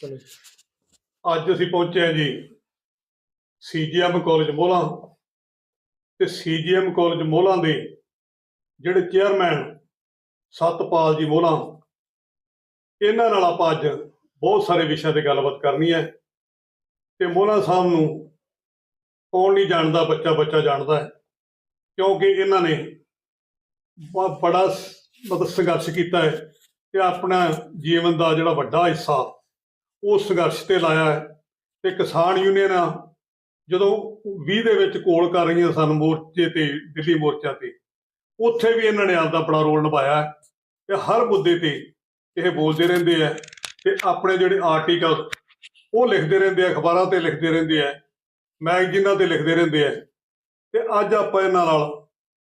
ਚਲੋ ਜੀ। ਅੱਜ ਅਸੀਂ ਪਹੁੰਚੇ ਹਾਂ ਜੀ ਸੀਜੀਐਮ ਕਾਲਜ ਮੋਲਾ ਤੇ ਸੀਜੀਐਮ ਕਾਲਜ ਮੋਹਲਾਂ ਦੇ ਜਿਹੜੇ ਚੇਅਰਮੈਨ ਸਤਪਾਲ ਜੀ ਮੋਹਲਾਂ, ਇਹਨਾਂ ਨਾਲ ਆਪਾਂ ਅੱਜ ਬਹੁਤ ਸਾਰੇ ਵਿਸ਼ਿਆਂ ਤੇ ਗੱਲਬਾਤ ਕਰਨੀ ਹੈ। ਤੇ ਮੋਲਾ ਸਾਹਿਬ ਨੂੰ ਕੌਣ ਨਹੀਂ ਜਾਣਦਾ, ਬੱਚਾ ਬੱਚਾ ਜਾਣਦਾ ਹੈ। ਕਿਉਂਕਿ ਇਹਨਾਂ ਨੇ ਬ- ਬੜਾ ਸ- ਮਤਲਬ ਸੰਘਰਸ਼ ਕੀਤਾ ਹੈ। ਤੇ ਆਪਣਾ ਜੀਵਨ ਦਾ ਜਿਹੜਾ ਵੱਡਾ ਹਿੱਸਾ ਉਹ ਸੰਘਰਸ਼ ਤੇ ਲਾਇਆ ਹੈ। ਤੇ ਕਿਸਾਨ ਯੂਨੀਅਨਾਂ ਜਦੋਂ 20 ਦੇ ਵਿੱਚ ਕੋਲ ਕਰ ਰਹੀਆਂ ਸਨ ਮੋਰਚੇ ਤੇ, ਦਿੱਲੀ ਮੋਰਚਾ ਤੇ, ਉੱਥੇ ਵੀ ਇਹਨਾਂ ਨੇ ਆਪਦਾ ਬੜਾ ਰੋਲ ਨਿਭਾਇਆ ਹੈ। ਤੇ ਹਰ ਮੁੱਦੇ ਤੇ ਇਹ ਬੋਲਦੇ ਰਹਿੰਦੇ ਆ ਤੇ ਆਪਣੇ ਜਿਹੜੇ ਆਰਟੀਕਲ ਉਹ ਲਿਖਦੇ ਰਹਿੰਦੇ ਆ, ਅਖਬਾਰਾਂ ਤੇ ਲਿਖਦੇ ਰਹਿੰਦੇ ਆ, ਮੈਗਜ਼ੀਨਾਂ ਤੇ ਲਿਖਦੇ ਰਹਿੰਦੇ ਆ। ਤੇ ਅੱਜ ਆਪਾਂ ਇਹਨਾਂ ਨਾਲ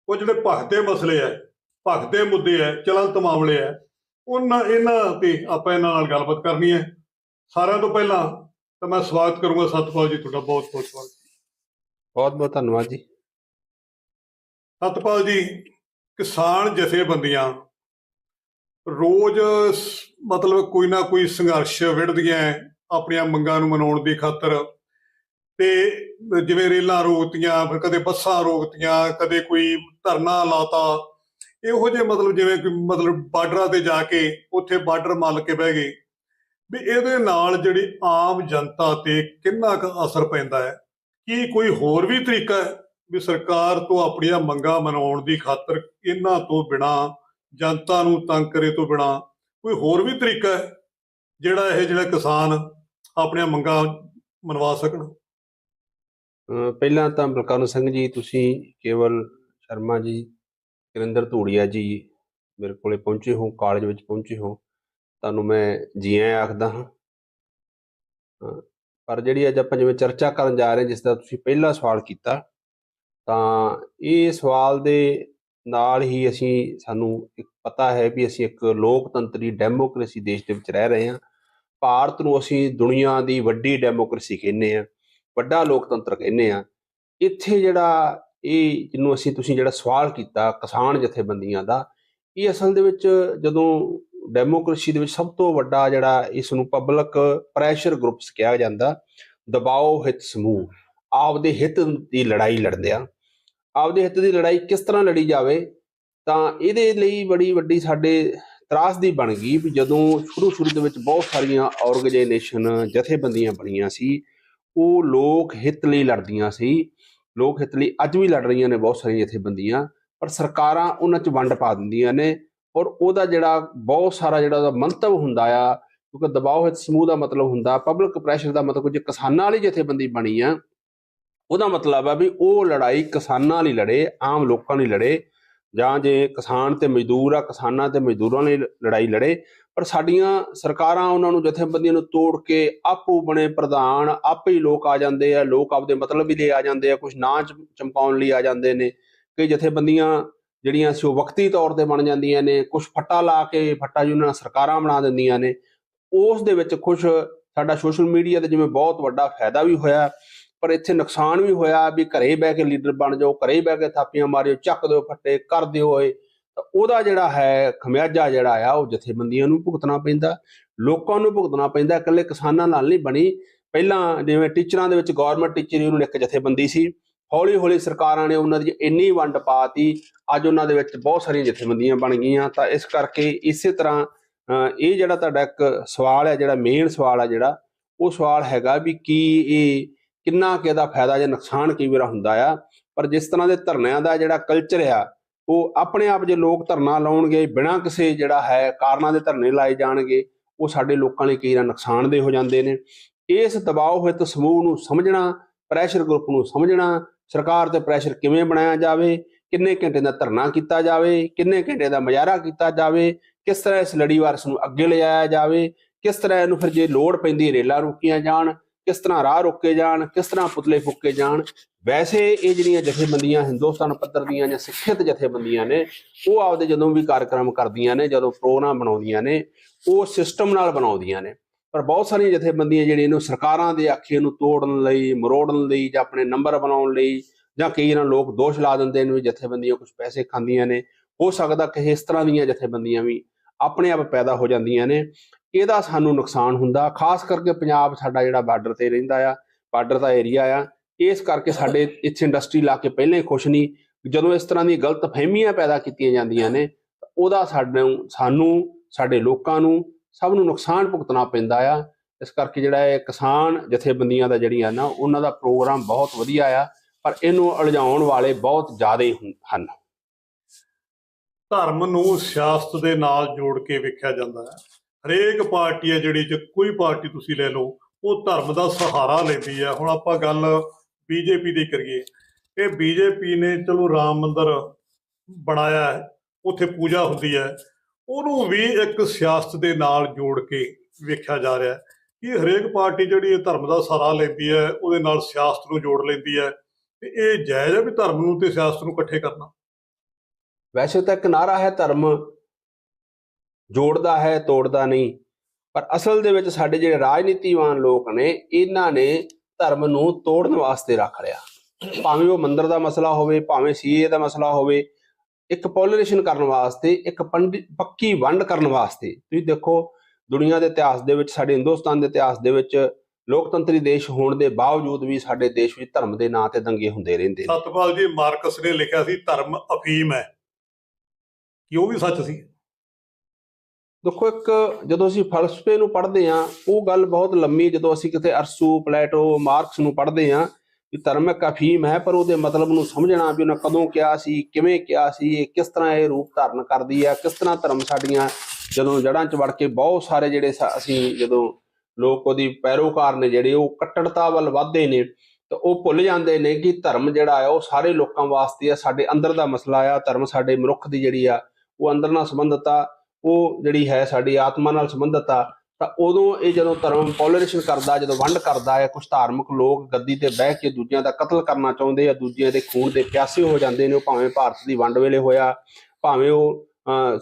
ਉਹ ਜਿਹੜੇ ਭਖਦੇ ਮਸਲੇ ਆ ਭਖਦੇ ਮੁੱਦੇ ਆ, ਚਲੰਤ ਮਾਮਲੇ ਆ, ਉਹਨਾਂ, ਇਹਨਾਂ ਤੇ ਆਪਾਂ ਇਹਨਾਂ ਨਾਲ ਗੱਲਬਾਤ ਕਰਨੀ ਹੈ। ਸਾਰਿਆਂ ਤੋਂ ਪਹਿਲਾਂ ਤਾਂ ਮੈਂ ਸਵਾਗਤ ਕਰੂੰਗਾ ਸਤਪਾਲ ਜੀ ਤੁਹਾਡਾ ਬਹੁਤ ਬਹੁਤ ਸਵਾਗਤ। ਬਹੁਤ ਬਹੁਤ ਧੰਨਵਾਦ ਜੀ। ਸਤਪਾਲ ਜੀ ਕਿਸਾਨ ਜਥੇਬੰਦੀਆਂ ਰੋਜ਼ ਮਤਲਬ ਕੋਈ ਨਾ ਕੋਈ ਸੰਘਰਸ਼ ਵਿੜਦੀਆਂ ਆਪਣੀਆਂ ਮੰਗਾਂ ਨੂੰ ਮਨਾਉਣ ਦੀ ਖਾਤਰ ਤੇ ਜਿਵੇਂ ਰੇਲਾਂ ਰੋਕਤੀਆਂ ਫਿਰ ਕਦੇ ਬੱਸਾਂ ਰੋਕਤੀਆਂ ਕਦੇ ਕੋਈ ਧਰਨਾ ਲਾਤਾ। ਇਹੋ ਜਿਹੇ ਮਤਲਬ ਜਿਵੇਂ ਮਤਲਬ ਬਾਰਡਰਾਂ ਤੇ ਜਾ ਕੇ ਉੱਥੇ ਬਾਰਡਰ ਮੱਲ ਕੇ ਬਹਿ ਗਏ। ਵੀ ਇਹਦੇ ਨਾਲ ਜਿਹੜੀ ਆਮ ਜਨਤਾ ਤੇ ਕਿੰਨਾ ਕੁ ਅਸਰ ਪੈਂਦਾ ਹੈ? ਕੀ ਕੋਈ ਹੋਰ ਵੀ ਤਰੀਕਾ ਹੈ ਵੀ ਸਰਕਾਰ ਤੋਂ ਆਪਣੀਆਂ ਮੰਗਾਂ ਮਨਾਉਣ ਦੀ ਖਾਤਰ ਇਹਨਾਂ ਤੋਂ ਬਿਨਾ, ਜਨਤਾ ਨੂੰ ਤੰਗ ਕਰੇ ਤੋਂ ਬਿਨਾ ਕੋਈ ਹੋਰ ਵੀ ਤਰੀਕਾ ਹੈ ਜਿਹੜਾ ਇਹ ਜਿਹੜਾ ਕਿਸਾਨ ਆਪਣੀਆਂ ਮੰਗਾਂ ਮਨਵਾ ਸਕਣ? ਪਹਿਲਾਂ ਤਾਂ ਬਲਕਰਨ ਸਿੰਘ ਜੀ, ਤੁਸੀਂ ਕੇਵਲ ਸ਼ਰਮਾ ਜੀ ਕਿਰਿੰਦਰ ਧੂੜੀਆ ਜੀ ਮੇਰੇ ਕੋਲੇ ਪਹੁੰਚੇ ਹੋ, ਕਾਲਜ ਵਿੱਚ ਪਹੁੰਚੇ ਹੋ। ਤੁਹਾਨੂੰ ਮੈਂ ਜੀ ਆਇਆਂ ਆਖਦਾ ਹਾਂ। ਅਹ ਪਰ ਜਿਹੜੀ ਅੱਜ ਆਪਾਂ ਜਿਵੇਂ ਚਰਚਾ ਕਰਨ ਜਾ ਰਹੇ ਹਾਂ, ਜਿਸ ਦਾ ਤੁਸੀਂ ਪਹਿਲਾ ਸਵਾਲ ਕੀਤਾ, ਤਾਂ ਇਹ ਸਵਾਲ ਦੇ ਨਾਲ ਹੀ ਅਸੀਂ, ਸਾਨੂੰ ਇੱਕ ਪਤਾ ਹੈ ਵੀ ਅਸੀਂ ਇੱਕ ਲੋਕਤੰਤਰੀ ਡੈਮੋਕ੍ਰੇਸੀ ਦੇਸ਼ ਦੇ ਵਿੱਚ ਰਹਿ ਰਹੇ ਹਾਂ। ਭਾਰਤ ਨੂੰ ਅਸੀਂ ਦੁਨੀਆ ਦੀ ਵੱਡੀ ਡੈਮੋਕ੍ਰੇਸੀ ਕਹਿੰਦੇ ਹਾਂ, ਵੱਡਾ ਲੋਕਤੰਤਰ ਕਹਿੰਦੇ ਆ ਇੱਥੇ ਜਿਹੜਾ ਇਹ ਜਿਹਨੂੰ ਅਸੀਂ ਤੁਸੀਂ ਜਿਹੜਾ ਸਵਾਲ ਕੀਤਾ ਕਿਸਾਨ ਜਥੇਬੰਦੀਆਂ ਦਾ, ਇਹ ਅਸਲ ਦੇ ਵਿੱਚ ਜਦੋਂ ਡੈਮੋਕ੍ਰੇਸੀ ਦੇ ਵਿੱਚ ਸਭ ਤੋਂ ਵੱਡਾ ਜਿਹੜਾ ਇਸ ਨੂੰ ਪਬਲਿਕ ਪ੍ਰੈਸ਼ਰ ਗਰੁੱਪਸ ਕਿਹਾ ਜਾਂਦਾ, ਦਬਾਓ ਹਿੱਤ ਸਮੂਹ। ਆਪਦੇ ਹਿੱਤ ਦੀ ਲੜਾਈ ਲੜਦੇ ਆ। ਆਪਦੇ ਹਿੱਤ ਦੀ ਲੜਾਈ ਕਿਸ ਤਰ੍ਹਾਂ ਲੜੀ ਜਾਵੇ, ਤਾਂ ਇਹਦੇ ਲਈ ਬੜੀ ਵੱਡੀ ਸਾਡੇ ਤਰਾਸ ਦੀ ਬਣ ਗਈ ਵੀ ਜਦੋਂ ਸ਼ੁਰੂ ਸ਼ੁਰੂ ਦੇ ਵਿੱਚ ਬਹੁਤ ਸਾਰੀਆਂ ਆਰਗੇਨਾਈਜੇਸ਼ਨ ਜਥੇਬੰਦੀਆਂ ਬਣੀਆਂ ਸੀ, ਉਹ ਲੋਕ ਹਿੱਤ ਲਈ ਲੜਦੀਆਂ ਸੀ। ਲੋਕ ਹਿੱਤ ਲਈ ਅੱਜ ਵੀ ਲੜ ਰਹੀਆਂ ਨੇ ਬਹੁਤ ਸਾਰੀਆਂ ਜਥੇਬੰਦੀਆਂ, ਪਰ ਸਰਕਾਰਾਂ ਉਹਨਾਂ 'ਚ ਵੰਡ ਪਾ ਦਿੰਦੀਆਂ ਨੇ। ਔਰ ਉਹਦਾ ਜਿਹੜਾ ਬਹੁਤ ਸਾਰਾ ਜਿਹੜਾ ਉਹਦਾ ਮੰਤਵ ਹੁੰਦਾ ਆ, ਕਿਉਂਕਿ ਦਬਾਅ ਹਿੱਤ ਸਮੂਹ ਦਾ ਮਤਲਬ ਹੁੰਦਾ ਪਬਲਿਕ ਪ੍ਰੈਸ਼ਰ ਦਾ ਮਤਲਬ ਜੇ ਕਿਸਾਨਾਂ ਵਾਲੀ ਜਥੇਬੰਦੀ ਬਣੀ ਆ, ਉਹਦਾ ਮਤਲਬ ਆ ਵੀ ਉਹ ਲੜਾਈ ਕਿਸਾਨਾਂ ਲਈ ਲੜੇ, ਆਮ ਲੋਕਾਂ ਲਈ ਲੜੇ, ਜਾਂ ਜੇ ਕਿਸਾਨ ਤੇ ਮਜ਼ਦੂਰ ਆ, ਕਿਸਾਨਾਂ ਤੇ ਮਜ਼ਦੂਰਾਂ ਲਈ ਲੜਾਈ ਲੜੇ, ਪਰ ਸਾਡੀਆਂ ਸਰਕਾਰਾਂ ਉਹਨਾਂ ਨੂੰ ਜਥੇਬੰਦੀਆਂ ਨੂੰ ਤੋੜ ਕੇ ਆਪੋ ਬਣੇ ਪ੍ਰਧਾਨ, ਆਪੇ ਹੀ ਲੋਕ ਆ ਜਾਂਦੇ ਆ, ਲੋਕ ਆਪਦੇ ਮਤਲਬ ਵੀ ਲੈ ਆ ਜਾਂਦੇ ਆ, ਕੁਝ ਨਾਂ ਚਮਕਾਉਣ ਲਈ ਆ ਜਾਂਦੇ ਨੇ, ਕਈ ਜਥੇਬੰਦੀਆਂ ਜਿਹੜੀਆਂ ਸੀ ਉਹ ਵਕਤੀ ਤੌਰ ਤੇ ਬਣ ਜਾਂਦੀਆਂ ਨੇ ਕੁਝ ਫੱਟਾ ਲਾ ਕੇ ਫੱਟਾ ਉਹਨਾਂ ਸਰਕਾਰਾਂ ਬਣਾ ਦਿੰਦੀਆਂ ਨੇ, ਉਸ ਦੇ ਵਿੱਚ ਕੁਝ ਸਾਡਾ ਸੋਸ਼ਲ ਮੀਡੀਆ ਤੇ ਜਿਵੇਂ ਬਹੁਤ ਵੱਡਾ ਫਾਇਦਾ ਵੀ ਹੋਇਆ, ਪਰ ਇੱਥੇ ਨੁਕਸਾਨ ਵੀ ਹੋਇਆ ਵੀ ਘਰੇ ਬਹਿ ਕੇ ਲੀਡਰ ਬਣ ਜਾਓ, ਘਰੇ ਬਹਿ ਕੇ ਥਾਪੀਆਂ ਮਾਰਿਓ, ਚੱਕ ਦਿਓ ਫੱਟੇ, ਕਰ ਦਿਓ ਓਏ ਤਾਂ ਉਹਦਾ ਜਿਹੜਾ ਹੈ ਖਮਿਆਜਾ ਜਿਹੜਾ ਆ, ਉਹ ਜਥੇਬੰਦੀਆਂ ਨੂੰ ਭੁਗਤਣਾ ਪੈਂਦਾ, ਲੋਕਾਂ ਨੂੰ ਭੁਗਤਣਾ ਪੈਂਦਾ, ਇਕੱਲੇ ਕਿਸਾਨਾਂ ਨਾਲ ਨਹੀਂ ਬਣੀ। ਪਹਿਲਾਂ ਜਿਵੇਂ ਟੀਚਰਾਂ ਦੇ ਵਿੱਚ ਗਵਰਨਮੈਂਟ ਟੀਚਰ ਯੂਨੀਅਨ ਇੱਕ ਜਥੇਬੰਦੀ ਸੀ। ਹੌਲੀ ਹੌਲੀ ਸਰਕਾਰਾਂ ਨੇ ਉਹਨਾਂ ਦੀ ਇੰਨੀ ਵੰਡ ਪਾਤੀ, ਅੱਜ ਉਹਨਾਂ ਦੇ ਵਿੱਚ ਬਹੁਤ ਸਾਰੀਆਂ ਜਥੇਬੰਦੀਆਂ ਬਣ ਗਈਆਂ। ਤਾਂ ਇਸ ਕਰਕੇ ਇਸੇ ਤਰ੍ਹਾਂ ਇਹ ਜਿਹੜਾ ਤੁਹਾਡਾ ਇੱਕ ਸਵਾਲ ਹੈ, ਜਿਹੜਾ ਮੇਨ ਸਵਾਲ ਹੈ ਜਿਹੜਾ, ਉਹ ਸਵਾਲ ਹੈਗਾ ਵੀ ਕੀ ਇਹ ਕਿੰਨਾ ਕੁ ਇਹਦਾ ਫਾਇਦਾ ਜਾਂ ਨੁਕਸਾਨ ਕਈ ਵਾਰ ਹੁੰਦਾ ਆ। ਪਰ ਜਿਸ ਤਰ੍ਹਾਂ ਦੇ ਧਰਨਿਆਂ ਦਾ ਜਿਹੜਾ ਕਲਚਰ ਆ, ਉਹ ਆਪਣੇ ਆਪ ਜੇ ਲੋਕ ਧਰਨਾ ਲਾਉਣਗੇ, ਬਿਨਾਂ ਕਿਸੇ ਜਿਹੜਾ ਹੈ ਕਾਰਨਾਂ ਦੇ ਧਰਨੇ ਲਾਏ ਜਾਣਗੇ, ਉਹ ਸਾਡੇ ਲੋਕਾਂ ਲਈ ਕਈ ਵਾਰ ਨੁਕਸਾਨਦੇਹ ਹੋ ਜਾਂਦੇ ਨੇ। ਇਸ ਦਬਾਅ ਹੋਏ ਤਾਂ ਸਮੂਹ ਨੂੰ ਸਮਝਣਾ ਪ੍ਰੈਸ਼ਰ ਗਰੁੱਪ ਨੂੰ ਸਮਝਣਾ ਸਰਕਾਰ ਤੇ ਪ੍ਰੈਸ਼ਰ ਕਿਵੇਂ ਬਣਾਇਆ ਜਾਵੇ, ਕਿੰਨੇ ਘੰਟੇ ਦਾ ਧਰਨਾ ਕੀਤਾ ਜਾਵੇ, ਕਿੰਨੇ ਘੰਟੇ ਦਾ ਮੁਜ਼ਾਹਰਾ ਕੀਤਾ ਜਾਵੇ, ਕਿਸ ਤਰ੍ਹਾਂ ਇਸ ਲੜੀਵਾਰਸ ਨੂੰ ਅੱਗੇ ਲਿਜਾਇਆ ਜਾਵੇ, ਕਿਸ ਤਰ੍ਹਾਂ ਇਹਨੂੰ ਫਿਰ ਜੇ ਲੋੜ ਪੈਂਦੀ ਰੇਲਾਂ ਰੋਕੀਆਂ ਜਾਣ, ਕਿਸ ਤਰ੍ਹਾਂ ਰਾਹ ਰੋਕੇ ਜਾਣ, ਕਿਸ ਤਰ੍ਹਾਂ ਪੁਤਲੇ ਫੁੱਕੇ ਜਾਣ, ਵੈਸੇ ਇਹ ਜਿਹੜੀਆਂ ਜਥੇਬੰਦੀਆਂ ਹਿੰਦੁਸਤਾਨ ਪੱਧਰ ਦੀਆਂ ਜਾਂ ਸਿੱਖਿਅਤ ਜਥੇਬੰਦੀਆਂ ਨੇ, ਉਹ ਆਪਦੇ ਜਦੋਂ ਵੀ ਕਾਰਜਕ੍ਰਮ ਕਰਦੀਆਂ ਨੇ, ਜਦੋਂ ਪ੍ਰੋਗਰਾਮ ਬਣਾਉਂਦੀਆਂ ਨੇ, ਉਹ ਸਿਸਟਮ ਨਾਲ ਬਣਾਉਂਦੀਆਂ ਨੇ। ਪਰ ਬਹੁਤ ਸਾਰੀਆਂ ਜਥੇਬੰਦੀਆਂ ਜਿਹੜੀਆਂ ਇਹਨੂੰ ਸਰਕਾਰਾਂ ਦੇ ਆਖੇ ਨੂੰ ਤੋੜਨ ਲਈ, ਮਰੋੜਨ ਲਈ ਜਾਂ ਆਪਣੇ ਨੰਬਰ ਬਣਾਉਣ ਲਈ ਜਾਂ ਕਈ ਇਹਨਾਂ ਲੋਕ ਦੋਸ਼ ਲਾ ਦਿੰਦੇ ਨੇ ਵੀ ਜਥੇਬੰਦੀਆਂ ਕੁਝ ਪੈਸੇ ਖਾਂਦੀਆਂ ਨੇ, ਹੋ ਸਕਦਾ ਕਿ ਇਸ ਤਰ੍ਹਾਂ ਦੀਆਂ ਜਥੇਬੰਦੀਆਂ ਵੀ ਆਪਣੇ ਆਪ ਪੈਦਾ ਹੋ ਜਾਂਦੀਆਂ ਨੇ। ਇਹਦਾ ਸਾਨੂੰ ਨੁਕਸਾਨ ਹੁੰਦਾ, ਖਾਸ ਕਰਕੇ ਪੰਜਾਬ ਸਾਡਾ ਜਿਹੜਾ ਬਾਰਡਰ ਤੇ ਰਹਿੰਦਾ ਆ, ਬਾਰਡਰ ਦਾ ਏਰੀਆ ਆ, ਇਸ ਕਰਕੇ ਸਾਡੇ ਇੱਥੇ ਇੰਡਸਟਰੀ ਲਾ ਕੇ ਪਹਿਲਾਂ ਹੀ ਖੁਸ਼ ਨਹੀਂ, ਜਦੋਂ ਇਸ ਤਰ੍ਹਾਂ ਦੀ ਗਲਤ ਫਹਿਮੀਆਂ ਪੈਦਾ ਕੀਤੀਆਂ ਜਾਂਦੀਆਂ ਨੇ ਉਹਦਾ ਸਾਨੂੰ ਸਾਨੂੰ, ਸਾਡੇ ਲੋਕਾਂ ਨੂੰ ਸਭ ਨੂੰ ਨੁਕਸਾਨ ਭੁਗਤਣਾ ਪੈਂਦਾ ਆ। ਇਸ ਕਰਕੇ ਜਿਹੜਾ ਇਹ ਕਿਸਾਨ ਜਥੇਬੰਦੀਆਂ ਦਾ ਜਿਹੜੀਆਂ ਨਾ, ਉਹਨਾਂ ਦਾ ਪ੍ਰੋਗਰਾਮ ਬਹੁਤ ਵਧੀਆ ਆ, ਪਰ ਇਹਨੂੰ ਉਲਝਾਉਣ ਵਾਲੇ ਬਹੁਤ ਜ਼ਿਆਦਾ ਹਨ। ਧਰਮ ਨੂੰ ਸਿਆਸਤ ਦੇ ਨਾਲ ਜੋੜ ਕੇ ਵੇਖਿਆ ਜਾਂਦਾ ਹੈ। ਹਰੇਕ ਪਾਰਟੀ ਹੈ ਜਿਹੜੀ ਚ ਕੋਈ ਪਾਰਟੀ ਤੁਸੀਂ ਲੈ ਲਓ, ਉਹ ਧਰਮ ਦਾ ਸਹਾਰਾ ਲੈਂਦੀ ਹੈ। ਹੁਣ ਆਪਾਂ ਗੱਲ ਬੀਜੇਪੀ ਦੀ ਕਰੀਏ। ਇਹ ਬੀਜੇਪੀ ਨੇ ਚਲੋ ਰਾਮ ਮੰਦਰ ਬਣਾਇਆ ਹੈ, ਉੱਥੇ ਪੂਜਾ ਹੁੰਦੀ ਹੈ। ਉਹਨੂੰ ਵੀ ਇੱਕ ਸਿਆਸਤ ਦੇ ਨਾਲ ਜੋੜ ਕੇ ਵੇਖਿਆ ਜਾ ਰਿਹਾ ਕਿ ਹਰੇਕ ਪਾਰਟੀ ਜਿਹੜੀ ਇਹ ਧਰਮ ਦਾ ਸਹਾਰਾ ਲੈਂਦੀ ਹੈ, ਉਹਦੇ ਨਾਲ ਸਿਆਸਤ ਨੂੰ ਜੋੜ ਲੈਂਦੀ ਹੈ ਤੇ ਇਹ ਜਾਇਜ਼ ਹੈ ਵੀ ਧਰਮ ਨੂੰ ਤੇ ਸਿਆਸਤ ਨੂੰ ਇਕੱਠੇ ਕਰਨਾ? ਵੈਸੇ ਤਾਂ ਇੱਕ ਨਾਰਾ ਹੈ ਧਰਮ, ਜੋੜਦਾ ਹੈ, ਤੋੜਦਾ ਨਹੀਂ, ਪਰ ਅਸਲ ਦੇ ਵਿੱਚ ਸਾਡੇ ਜਿਹੜੇ ਰਾਜਨੀਤੀਵਾਨ ਲੋਕ ਨੇ, ਇਹਨਾਂ ਨੇ ਧਰਮ ਨੂੰ ਤੋੜਨ ਵਾਸਤੇ ਰੱਖ ਲਿਆ। ਭਾਵੇਂ ਉਹ ਮੰਦਰ ਦਾ ਮਸਲਾ ਹੋਵੇ, ਭਾਵੇਂ ਸੀਏ ਦਾ ਮਸਲਾ ਹੋਵੇ ਇੱਕ ਪੋਲਰਾਈਜੇਸ਼ਨ ਕਰਨ ਵਾਸਤੇ ਇੱਕ ਪੱਕੀ ਵੰਡ ਕਰਨ ਵਾਸਤੇ। ਤੁਸੀਂ ਦੇਖੋ ਦੁਨੀਆ ਦੇ ਇਤਿਹਾਸ ਦੇ ਵਿੱਚ ਸਾਡੇ ਹਿੰਦੁਸਤਾਨ ਦੇ ਇਤਿਹਾਸ ਦੇ ਵਿੱਚ ਲੋਕਤੰਤਰੀ ਦੇਸ਼ ਹੋਣ ਦੇ ਬਾਵਜੂਦ ਵੀ ਸਾਡੇ ਦੇਸ਼ ਵਿੱਚ ਧਰਮ ਦੇ ਨਾਂ ਤੇ ਦੰਗੇ ਹੁੰਦੇ ਰਹਿੰਦੇ ਨੇ। ਸਤਪਾਲ ਜੀ ਮਾਰਕਸ ਨੇ ਲਿਖਿਆ ਸੀ ਧਰਮ ਅਫੀਮ ਹੈ। ਕਿ ਉਹ ਵੀ ਸੱਚ ਸੀ? ਦੇਖੋ ਇੱਕ ਜਦੋਂ ਅਸੀਂ ਫਲਸਫੇ ਨੂੰ ਪੜ੍ਹਦੇ ਹਾਂ ਉਹ ਗੱਲ ਬਹੁਤ ਲੰਮੀ ਜਦੋਂ ਅਸੀਂ ਕਿਤੇ ਅਰਸੂ ਪਲੇਟੋ ਮਾਰਕਸ ਨੂੰ ਪੜ੍ਹਦੇ ਹਾਂ ਕਿ ਧਰਮ ਇੱਕ ਹੈ, ਪਰ ਉਹਦੇ ਮਤਲਬ ਨੂੰ ਸਮਝਣਾ ਵੀ ਉਹਨਾਂ ਕਦੋਂ ਕਿਹਾ ਸੀ, ਕਿਵੇਂ ਕਿਹਾ ਸੀ, ਇਹ ਕਿਸ ਤਰ੍ਹਾਂ ਇਹ ਰੂਪ ਧਾਰਨ ਕਰਦੀ ਹੈ, ਕਿਸ ਤਰ੍ਹਾਂ ਧਰਮ ਸਾਡੀਆਂ ਜਦੋਂ ਜੜ੍ਹਾਂ 'ਚ ਵੜ ਕੇ ਬਹੁਤ ਸਾਰੇ ਜਿਹੜੇ ਅਸੀਂ ਜਦੋਂ ਲੋਕ ਉਹਦੀ ਪੈਰੋਕਾਰ ਨੇ ਜਿਹੜੇ ਉਹ ਕੱਟੜਤਾ ਵੱਲ ਵੱਧਦੇ ਨੇ, ਤਾਂ ਉਹ ਭੁੱਲ ਜਾਂਦੇ ਨੇ ਕਿ ਧਰਮ ਜਿਹੜਾ ਆ ਉਹ ਸਾਰੇ ਲੋਕਾਂ ਵਾਸਤੇ ਆ ਸਾਡੇ ਅੰਦਰ ਦਾ ਮਸਲਾ ਆ, ਧਰਮ ਸਾਡੇ ਮਨੁੱਖ ਦੀ ਜਿਹੜੀ ਆ, ਉਹ ਅੰਦਰ ਨਾਲ ਸੰਬੰਧਤ ਆ, ਉਹ ਜਿਹੜੀ ਹੈ ਸਾਡੀ ਆਤਮਾ ਨਾਲ ਸੰਬੰਧਤ ਆ ਤਾਂ ਉਦੋਂ ਇਹ ਜਦੋਂ ਧਰਮ ਪੋਲਰਾਈਜੇਸ਼ਨ ਕਰਦਾ, ਜਦੋਂ ਵੰਡ ਕਰਦਾ ਹੈ ਕੁਝ ਧਾਰਮਿਕ ਲੋਕ ਗੱਦੀ ਤੇ ਬਹਿ ਕੇ ਦੂਜਿਆਂ ਦਾ ਕਤਲ ਕਰਨਾ ਚਾਹੁੰਦੇ ਆ, ਦੂਜਿਆਂ ਦੇ ਖੂਨ ਦੇ ਪਿਆਸੇ ਹੋ ਜਾਂਦੇ ਨੇ, ਉਹ ਭਾਵੇਂ ਭਾਰਤ ਦੀ ਵੰਡ ਵੇਲੇ ਹੋਇਆ, ਭਾਵੇਂ ਉਹ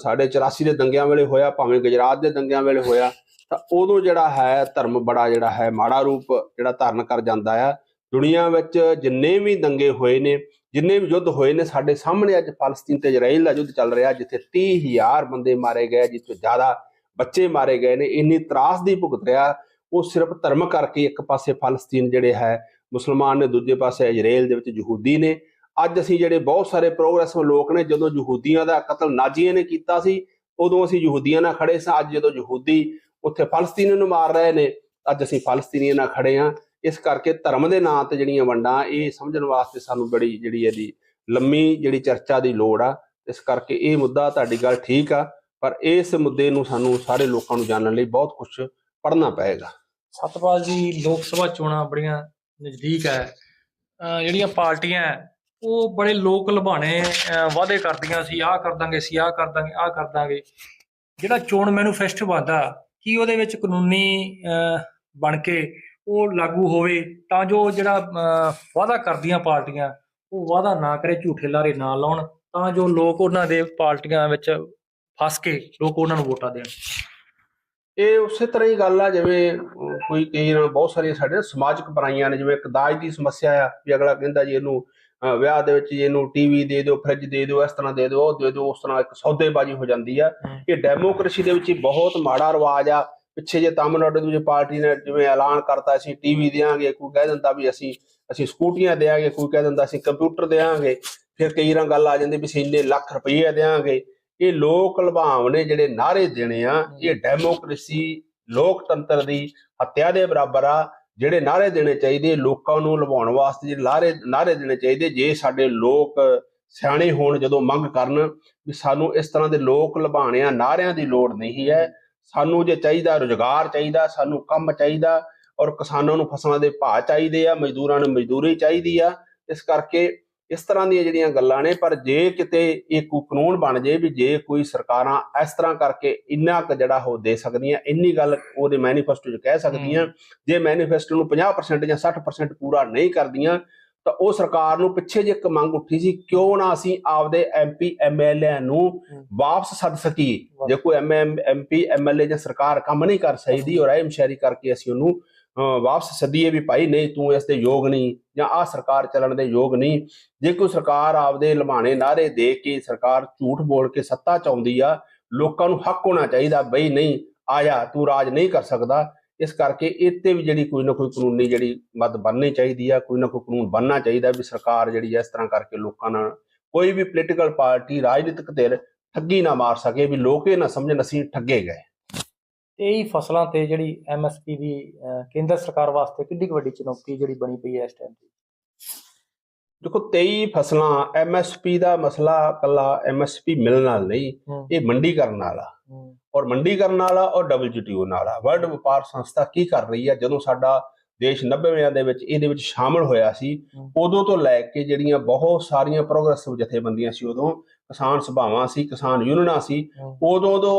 ਸਾਡੇ 84 ਦੇ ਦੰਗਿਆਂ ਵੇਲੇ ਹੋਇਆ, ਭਾਵੇਂ ਗੁਜਰਾਤ ਦੇ ਦੰਗਿਆਂ ਵੇਲੇ ਹੋਇਆ, ਤਾਂ ਉਦੋਂ ਜਿਹੜਾ ਹੈ ਧਰਮ ਬੜਾ ਜਿਹੜਾ ਹੈ ਮਾੜਾ ਰੂਪ ਜਿਹੜਾ ਧਾਰਨ ਕਰ ਜਾਂਦਾ ਆ। ਦੁਨੀਆ ਵਿੱਚ ਜਿੰਨੇ ਵੀ ਦੰਗੇ ਹੋਏ ਨੇ, ਜਿੰਨੇ ਵੀ ਯੁੱਧ ਹੋਏ ਨੇ, ਸਾਡੇ ਸਾਹਮਣੇ ਅੱਜ ਫਲਸਤੀਨ ਤੇ ਇਜ਼ਰਾਈਲ ਦਾ ਯੁੱਧ ਚੱਲ ਰਿਹਾ, ਜਿੱਥੇ 30000 ਬੰਦੇ ਮਾਰੇ ਗਏ, ਜਿੱਥੇ ਜ਼ਿਆਦਾ ਬੱਚੇ ਮਾਰੇ ਗਏ ਨੇ, ਇੰਨੀ ਤਰਾਸਦੀ ਭੁਗਤ ਰਿਹਾ, ਉਹ ਸਿਰਫ ਧਰਮ ਕਰਕੇ ਇੱਕ ਪਾਸੇ ਫਲਸਤੀਨ ਜਿਹੜੇ ਹੈ, ਮੁਸਲਮਾਨ ਨੇ ਦੂਜੇ ਪਾਸੇ ਇਜ਼ਰਾਈਲ ਦੇ ਵਿੱਚ ਯਹੂਦੀ ਨੇ। ਅੱਜ ਅਸੀਂ ਜਿਹੜੇ ਬਹੁਤ ਸਾਰੇ ਪ੍ਰੋਗਰੈਸਿਵ ਲੋਕ ਨੇ, ਜਦੋਂ ਯਹੂਦੀਆਂ ਦਾ ਕਤਲ ਨਾਜ਼ੀਆਂ ਨੇ ਕੀਤਾ ਸੀ, ਉਦੋਂ ਅਸੀਂ ਯਹੂਦੀਆਂ ਨਾਲ ਖੜੇ ਸਾਂ। ਅੱਜ ਜਦੋਂ ਯਹੂਦੀ ਉੱਥੇ ਫਲਸਤੀਨੀਆਂ ਨੂੰ ਮਾਰ ਰਹੇ ਨੇ, ਅੱਜ ਅਸੀਂ ਫਲਸਤੀਨੀਆਂ ਨਾਲ ਖੜੇ ਹਾਂ। ਇਸ ਕਰਕੇ ਧਰਮ ਦੇ ਨਾਂ ਤੇ ਜਿਹੜੀਆਂ ਵੰਡਾਂ, ਇਹ ਸਮਝਣ ਵਾਸਤੇ ਸਾਨੂੰ ਬੜੀ ਜਿਹੜੀ ਇਹਦੀ ਲੰਮੀ ਜਿਹੜੀ ਚਰਚਾ ਦੀ ਲੋੜ ਆ। ਇਸ ਕਰਕੇ ਇਹ ਮੁੱਦਾ ਤੁਹਾਡੀ ਗੱਲ ਠੀਕ ਆ। ਪਰ ਇਸ ਮੁੱਦੇ ਨੂੰ ਸਾਨੂੰ ਸਾਰੇ ਲੋਕਾਂ ਨੂੰ ਜਾਣਨ ਲਈ ਬਹੁਤ ਕੁਝ ਪੜ੍ਹਨਾ ਪਏਗਾ। ਸਤਪਾਲ ਜੀ ਲੋਕ ਸਭਾ ਚੋਣਾਂ ਬੜੀਆਂ ਨਜ਼ਦੀਕ ਹੈ। ਜਿਹੜੀਆਂ ਪਾਰਟੀਆਂ ਉਹ ਬੜੇ ਲੋਕ ਲੁਭਾਣੇ ਵਾਅਦੇ ਕਰਦੀਆਂ ਸੀ ਆਹ ਕਰ ਦਾਂਗੇ ਸੀ ਆਹ ਕਰ ਦਾਂਗੇ ਆਹ ਕਰ ਦਾਂਗੇ। ਜਿਹੜਾ ਚੋਣ ਮੈਨੀਫੈਸਟੋ ਬਣਦਾ ਕੀ ਉਹਦੇ ਵਿੱਚ ਕਾਨੂੰਨੀ ਅਹ, ਬਣ ਕੇ ਉਹ ਲਾਗੂ ਹੋਵੇ ਤਾਂ ਜੋ ਜਿਹੜਾ ਅਹ, ਵਾਅਦਾ ਕਰਦੀਆਂ ਪਾਰਟੀਆਂ ਉਹ ਵਾਅਦਾ ਨਾ ਕਰੇ ਝੂਠੇ ਲਾਰੇ ਨਾ ਲਾਉਣ ਤਾਂ ਜੋ ਲੋਕ ਉਹਨਾਂ ਦੇ ਪਾਰਟੀਆਂ ਵਿੱਚ ਫਸ ਕੇ ਲੋਕ ਉਹਨਾਂ ਨੂੰ ਵੋਟਾਂ ਦੇਣ। ਇਹ ਉਸੇ ਤਰ੍ਹਾਂ ਹੀ ਗੱਲ ਆ ਜਿਵੇਂ ਕੋਈ ਕਈ ਨਾਲ ਬਹੁਤ ਸਾਰੀਆਂ ਸਾਡੇ ਸਮਾਜਿਕ ਬੁਰਾਈਆਂ ਨੇ ਜਿਵੇਂ ਇੱਕ ਦਾਜ ਦੀ ਸਮੱਸਿਆ ਆ ਵੀ ਅਗਲਾ ਕਹਿੰਦਾ ਜੀ ਇਹਨੂੰ ਵਿਆਹ ਦੇ ਵਿੱਚ ਜੀ ਇਹਨੂੰ ਟੀਵੀ ਦੇ ਦਿਓ ਫ੍ਰਿਜ ਦੇ ਦਿਓ ਇਸ ਤਰ੍ਹਾਂ ਦੇ ਦਿਓ ਉਹ ਦੇ ਦਿਓ ਉਸ ਤਰ੍ਹਾਂ ਇੱਕ ਸੌਦੇਬਾਜ਼ੀ ਹੋ ਜਾਂਦੀ ਆ। ਇਹ ਡੈਮੋਕ੍ਰੇਸੀ ਦੇ ਵਿੱਚ ਬਹੁਤ ਮਾੜਾ ਰਿਵਾਜ ਆ। ਪਿੱਛੇ ਜੇ ਤਾਮਿਲਨਾਡੂ ਦੀ ਪਾਰਟੀ ਨੇ ਜਿਵੇਂ ਐਲਾਨ ਕਰਤਾ ਸੀ ਟੀਵੀ ਦੇਾਂਗੇ ਕੋਈ ਕਹਿ ਦਿੰਦਾ ਵੀ ਅਸੀਂ ਅਸੀਂ ਸਕੂਟੀਆਂ ਦੇਾਂਗੇ ਕੋਈ ਕਹਿ ਦਿੰਦਾ ਅਸੀਂ ਕੰਪਿਊਟਰ ਦੇਾਂਗੇ ਫਿਰ ਕਈ ਰਾਂ ਗੱਲ ਆ ਜਾਂਦੀ ਵੀ ਅਸੀਂ ਇੰਨੇ ਲੱਖ ਰੁਪਏ ਦੇਾਂਗੇ ਇਹ ਲੋਕ ਲੁਭਾਵਨੇ ਜਿਹੜੇ ਨਾਰੇ ਦੇਣੇ ਆ ਇਹ ਡੈਮੋਕ੍ਰੇਸੀ ਲੋਕਤੰਤਰ ਦੀ ਹੱਤਿਆ ਦੇ ਬਰਾਬਰ ਆ ਜਿਹੜੇ ਨਾਰੇ ਦੇਣੇ ਚਾਹੀਦੇ ਲੋਕਾਂ ਨੂੰ ਲੁਭਾਉਣ ਵਾਸਤੇ ਜਿਹੜੇ ਨਾਰੇ ਨਾਰੇ ਦੇਣੇ ਚਾਹੀਦੇ ਜੇ ਸਾਡੇ ਲੋਕ ਸਿਆਣੇ ਹੋਣ ਜਦੋਂ ਮੰਗ ਕਰਨ ਵੀ ਸਾਨੂੰ ਇਸ ਤਰ੍ਹਾਂ ਦੇ ਲੋਕ ਲੁਭਾਣਿਆਂ ਨਾਰਿਆਂ ਦੀ ਲੋੜ ਨਹੀਂ ਹੈ ਸਾਨੂੰ ਜੇ ਚਾਹੀਦਾ ਰੁਜ਼ਗਾਰ ਚਾਹੀਦਾ ਸਾਨੂੰ ਕੰਮ ਚਾਹੀਦਾ ਔਰ ਕਿਸਾਨਾਂ ਨੂੰ ਫਸਲਾਂ ਦੇ ਭਾਅ ਚਾਹੀਦੇ ਆ ਮਜ਼ਦੂਰਾਂ ਨੂੰ ਮਜ਼ਦੂਰੀ ਚਾਹੀਦੀ ਆ ਇਸ ਕਰਕੇ ਇਸ ਤਰ੍ਹਾਂ ਦੀਆਂ ਜਿਹੜੀਆਂ ਗੱਲਾਂ ਨੇ ਪਰ ਜੇ ਕਿਤੇ ਇਹ ਕੋਈ ਕਾਨੂੰਨ ਬਣ ਜੇ ਵੀ ਜੇ ਕੋਈ ਸਰਕਾਰਾਂ ਇਸ ਤਰ੍ਹਾਂ ਕਰਕੇ ਇੰਨਾ ਕੁ ਜਿਹੜਾ ਉਹ ਦੇ ਸਕਦੀਆਂ ਇੰਨੀ ਗੱਲ ਉਹਦੇ ਮੈਨੀਫੈਸਟੋ 'ਚ ਕਹਿ ਸਕਦੀਆਂ ਜੇ ਮੈਨੀਫੈਸਟੋ ਨੂੰ 50% ਜਾਂ 60% ਪੂਰਾ ਨਹੀਂ ਕਰਦੀਆਂ ਤਾਂ ਉਹ ਸਰਕਾਰ ਨੂੰ ਪਿੱਛੇ ਜੇ ਇੱਕ ਮੰਗ ਉੱਠੀ ਸੀ ਕਿਉਂ ਨਾ ਅਸੀਂ ਆਪਦੇ ਐਮਪੀ ਐਮਐਲਏ ਨੂੰ ਵਾਪਸ ਸੱਦ ਸਕੀਏ। ਜੇ ਕੋਈ ਐਮਪੀ ਐਮਐਲਏ ਜਾਂ ਸਰਕਾਰ ਕੰਮ ਨਹੀਂ ਕਰ ਸਕਦੀ ਔਰ ਇਹ ਮਸ਼ਾਰੀ ਕਰਕੇ ਅਸੀਂ ਉਹਨੂੰ ਵਾਪਸ ਸੱਦੀਏ ਵੀ ਭਾਈ ਨਹੀਂ ਤੂੰ ਇਸ ਤੇ ਯੋਗ ਨਹੀਂ ਜਾਂ ਆ ਸਰਕਾਰ ਚੱਲਣ ਦੇ ਯੋਗ ਨਹੀਂ। ਜੇ ਕੋਈ ਸਰਕਾਰ ਆਪਦੇ ਲਮਾਣੇ ਨਾਰੇ ਦੇ ਕੇ ਸਰਕਾਰ ਝੂਠ ਬੋਲ ਕੇ ਸੱਤਾ ਚਾਉਂਦੀ ਆ, ਲੋਕਾਂ ਨੂੰ ਹੱਕ ਹੋਣਾ ਚਾਹੀਦਾ ਬਈ ਨਹੀਂ ਆਇਆ ਤੂੰ ਰਾਜ ਨਹੀਂ ਕਰ ਸਕਦਾ। ਇਸ ਕਰਕੇ ਇਹ ਤੇ ਵੀ ਜਿਹੜੀ ਕੋਈ ਨਾ ਕੋਈ ਕਾਨੂੰਨੀ ਜਿਹੜੀ ਮਦ ਬਣਨੀ ਚਾਹੀਦੀ ਆ, ਕੋਈ ਨਾ ਕੋਈ ਕਾਨੂੰਨ ਬਣਨਾ ਚਾਹੀਦਾ ਵੀ ਸਰਕਾਰ ਜਿਹੜੀ ਇਸ ਤਰ੍ਹਾਂ ਕਰਕੇ ਲੋਕਾਂ ਨਾਲ ਕੋਈ ਵੀ ਪੋਲੀਟੀਕਲ ਪਾਰਟੀ, ਰਾਜਨੀਤਿਕ ਧਿਰ ਠੱਗੀ ਨਾ ਮਾਰ ਸਕੇ ਵੀ ਲੋਕ ਇਹ ਨਾ ਸਮਝਣ ਅਸੀਂ ਠੱਗੇ ਗਏ। ਤੇਈ ਫਸਲਾਂ ਤੇ ਜਿਹੜੀ ਐਮਐਸਪੀ ਦੀ ਕੇਂਦਰ ਸਰਕਾਰ ਵਾਸਤੇ ਕਿੰਨੀ ਵੱਡੀ ਚੁਣੌਤੀ ਜਿਹੜੀ ਬਣੀ ਪਈ ਹੈ ਇਸ ਟਾਈਮ ਤੇ? ਦੇਖੋ 23 ਫਸਲਾਂ ਐਮਐਸਪੀ ਦਾ ਮਸਲਾ ਕੱਲਾ ਐਮਐਸਪੀ ਮਿਲਣ ਨਾਲ ਨਹੀਂ ਇਹ ਮੰਡੀਕਰਨ ਵਾਲਾ ਹੂੰ। ਔਰ ਮੰਡੀਕਰਨ ਵਾਲਾ ਔਰ WTO ਵਾਲਾ ਵਰਲਡ ਵਪਾਰ ਸੰਸਥਾ ਕੀ ਕਰ ਰਹੀ ਹੈ ਜਦੋਂ ਸਾਡਾ ਦੇਸ਼ 90ਵਿਆਂ ਦੇ ਵਿੱਚ ਇਹਦੇ ਵਿੱਚ ਸ਼ਾਮਲ ਹੋਇਆ ਸੀ। ਉਦੋਂ ਤੋਂ ਲੈ ਕੇ ਜਿਹੜੀਆਂ ਬਹੁਤ ਸਾਰੀਆਂ ਪ੍ਰੋਗਰੈਸਿਵ ਜਥੇਬੰਦੀਆਂ ਸੀ ਉਦੋਂ ਕਿਸਾਨ ਸਭਾਵਾਂ ਸੀ ਕਿਸਾਨ ਯੂਨੀਅਨਾਂ ਸੀ ਉਦੋਂ ਤੋਂ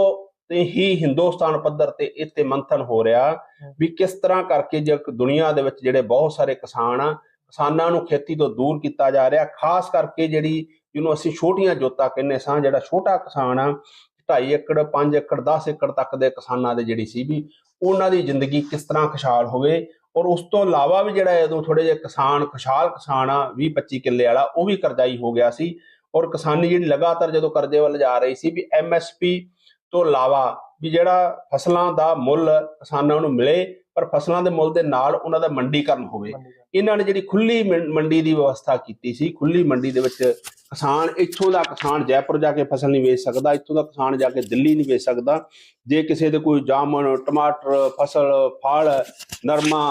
ਤੇ ਹੀ ਹਿੰਦੁਸਤਾਨ ਪੱਧਰ ਤੇ ਇੱਥੇ ਮੰਥਨ ਹੋ ਰਿਹਾ ਵੀ ਕਿਸ ਤਰ੍ਹਾਂ ਕਰਕੇ ਜੇ ਦੁਨੀਆ ਦੇ ਵਿੱਚ ਜਿਹੜੇ ਬਹੁਤ ਸਾਰੇ ਕਿਸਾਨ ਆ, ਕਿਸਾਨਾਂ ਨੂੰ ਖੇਤੀ ਤੋਂ ਦੂਰ ਕੀਤਾ ਜਾ ਰਿਹਾ, ਖਾਸ ਕਰਕੇ ਜਿਹੜੀ ਜਿਹਨੂੰ ਅਸੀਂ ਛੋਟੀਆਂ ਜੋਤਾਂ ਕਹਿੰਦੇ ਸਾਂ, ਜਿਹੜਾ ਛੋਟਾ ਕਿਸਾਨ ਆ 2.5 ਏਕੜ 5 ਏਕੜ 10 ਏਕੜ ਤੱਕ ਦੇ ਕਿਸਾਨਾਂ ਦੇ ਜਿਹੜੀ ਸੀ ਵੀ ਉਹਨਾਂ ਦੀ ਜ਼ਿੰਦਗੀ ਕਿਸ ਤਰ੍ਹਾਂ ਖੁਸ਼ਹਾਲ ਹੋਵੇ ਔਰ ਉਸ ਤੋਂ ਇਲਾਵਾ ਵੀ ਜਿਹੜਾ ਜਦੋਂ ਥੋੜੇ ਜਿਹੇ ਕਿਸਾਨ, ਖੁਸ਼ਹਾਲ ਕਿਸਾਨ ਆ 20 25 ਕਿੱਲੇ ਵਾਲਾ, ਉਹ ਵੀ ਕਰਜ਼ਾਈ ਹੋ ਗਿਆ ਸੀ ਔਰ ਕਿਸਾਨੀ ਜਿਹੜੀ ਲਗਾਤਾਰ ਜਦੋਂ ਕਰਜ਼ੇ ਵੱਲ ਜਾ ਰਹੀ ਸੀ ਵੀ ਐਮਐਸਪੀ ਤੋਂ ਇਲਾਵਾ ਵੀ ਜਿਹੜਾ ਫਸਲਾਂ ਦਾ ਮੁੱਲ ਕਿਸਾਨਾਂ ਨੂੰ ਮਿਲੇ ਪਰ ਫਸਲਾਂ ਦੇ ਮੁੱਲ ਦੇ ਨਾਲ ਉਹਨਾਂ ਦਾ ਮੰਡੀਕਰਨ ਹੋਵੇ। ਇਹਨਾਂ ਨੇ ਜਿਹੜੀ ਖੁੱਲੀ ਮੰਡੀ ਦੀ ਵਿਵਸਥਾ ਕੀਤੀ ਸੀ ਖੁੱਲੀ ਮੰਡੀ ਦੇ ਵਿੱਚ ਕਿਸਾਨ ਇੱਥੋਂ ਦਾ ਕਿਸਾਨ ਜੈਪੁਰ ਜਾ ਕੇ ਫਸਲ ਨਹੀਂ ਵੇਚ ਸਕਦਾ ਇੱਥੋਂ ਦਾ ਕਿਸਾਨ ਜਾ ਕੇ ਦਿੱਲੀ ਨਹੀਂ ਵੇਚ ਸਕਦਾ। ਜੇ ਕਿਸੇ ਦੇ ਕੋਈ ਜਾਮਨ ਟਮਾਟਰ ਫਸਲ ਫਲ ਨਰਮਾ